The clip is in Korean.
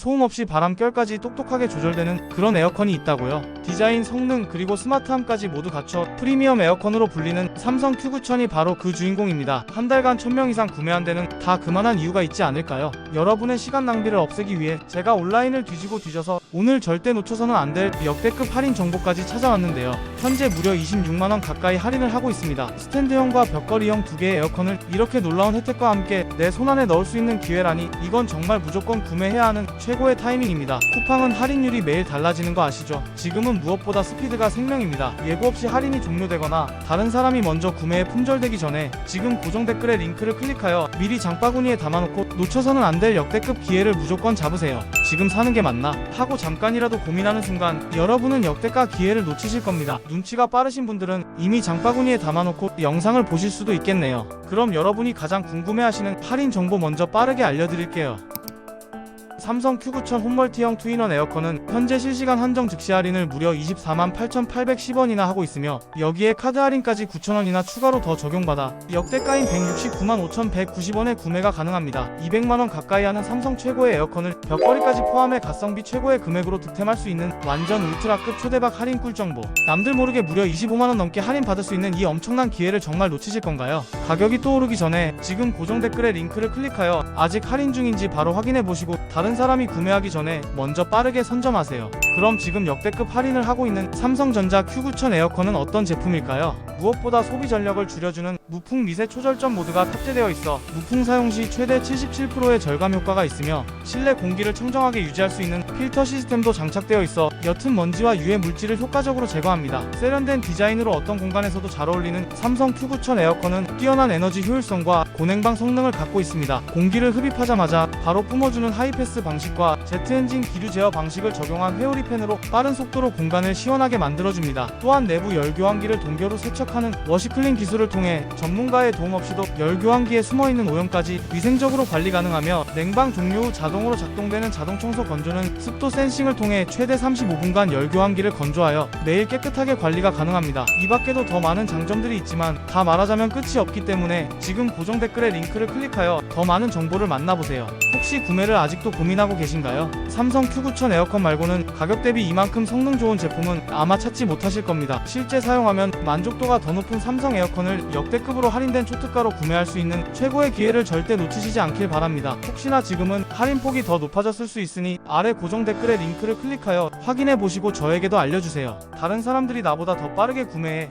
소음 없이 바람결까지 똑똑하게 조절되는 그런 에어컨이 있다고요. 디자인, 성능, 그리고 스마트함까지 모두 갖춰 프리미엄 에어컨으로 불리는 삼성 Q9000이 바로 그 주인공입니다. 한 달간 1000명 이상 구매한 데는 다 그만한 이유가 있지 않을까요? 여러분의 시간 낭비를 없애기 위해 제가 온라인을 뒤지고 뒤져서 오늘 절대 놓쳐서는 안 될 역대급 할인 정보까지 찾아왔는데요. 현재 무려 26만원 가까이 할인을 하고 있습니다. 스탠드형과 벽걸이형 두 개의 에어컨을 이렇게 놀라운 혜택과 함께 내 손안에 넣을 수 있는 기회라니 이건 정말 무조건 구매해야 하는 최고의 타이밍입니다. 쿠팡은 할인율이 매일 달라지는 거 아시죠? 지금은 무엇보다 스피드가 생명입니다. 예고 없이 할인이 종료되거나 다른 사람이 먼저 구매에 품절되기 전에 지금 고정 댓글에 링크를 클릭하여 미리 장바구니에 담아놓고 놓쳐서는 안 될 역대급 기회를 무조건 잡으세요. 지금 사는 게 맞나? 하고 잠깐이라도 고민하는 순간 여러분은 역대가 기회를 놓치실 겁니다. 눈치가 빠르신 분들은 이미 장바구니에 담아놓고 영상을 보실 수도 있겠네요. 그럼 여러분이 가장 궁금해하시는 할인 정보 먼저 빠르게 알려드릴게요. 삼성 Q9000 홈멀티형 투인원 에어컨은 현재 실시간 한정 즉시 할인을 무려 24만 8,810원이나 하고 있으며 여기에 카드 할인까지 9,000원이나 추가로 더 적용받아 역대가인 169만 5,190원에 구매가 가능합니다. 200만원 가까이 하는 삼성 최고의 에어컨을 벽걸이까지 포함해 가성비 최고의 금액으로 득템할 수 있는 완전 울트라급 초대박 할인 꿀 정보 남들 모르게 무려 25만원 넘게 할인 받을 수 있는 이 엄청난 기회를 정말 놓치실 건가요? 가격이 또 오르기 전에 지금 고정 댓글에 링크를 클릭하여 아직 할인 중인지 바로 확인해 보시고 다른 사람이 구매하기 전에 먼저 빠르게 선점하세요. 그럼 지금 역대급 할인을 하고 있는 삼성전자 Q9000 에어컨은 어떤 제품일까요? 무엇보다 소비 전력을 줄여주는 무풍 미세 초절전 모드가 탑재되어 있어 무풍 사용 시 최대 77%의 절감 효과가 있으며 실내 공기를 청정하게 유지할 수 있는 필터 시스템도 장착되어 있어 옅은 먼지와 유해 물질을 효과적으로 제거합니다. 세련된 디자인으로 어떤 공간에서도 잘 어울리는 삼성 Q9000 에어컨은 뛰어난 에너지 효율성과 고냉방 성능을 갖고 있습니다. 공기를 흡입하자마자 바로 뿜어주는 하이패스 방식과 제트 엔진 기류 제어 방식을 적용한 회오리 팬으로 빠른 속도로 공간을 시원하게 만들어줍니다. 또한 내부 열 교환기를 동결로 세척하는 워시클린 기술을 통해 전문가의 도움 없이도 열 교환기에 숨어있는 오염까지 위생적으로 관리 가능하며 냉방 종료 후 자동으로 작동되는 자동 청소 건조는 습도 센싱을 통해 최대 35분간 열 교환기를 건조하여 매일 깨끗하게 관리가 가능합니다. 이 밖에도 더 많은 장점들이 있지만 다 말하자면 끝이 없기 때문에 지금 고정 댓글에 링크를 클릭하여 더 많은 정보를 만나보세요. 혹시 구매를 아직도 고민하고 계신가요? 삼성 Q9000 에어컨 말고는 가격 대비 이만큼 성능 좋은 제품은 아마 찾지 못하실 겁니다. 실제 사용하면 만족도가 더 높은 삼성 에어컨을 역대급으로 할인된 초특가로 구매할 수 있는 최고의 기회를 절대 놓치시지 않길 바랍니다. 혹시나 지금은 할인폭이 더 높아졌을 수 있으니 아래 고정 댓글에 링크를 클릭하여 확인해 보시고 저에게도 알려주세요. 다른 사람들이 나보다 더 빠르게 구매해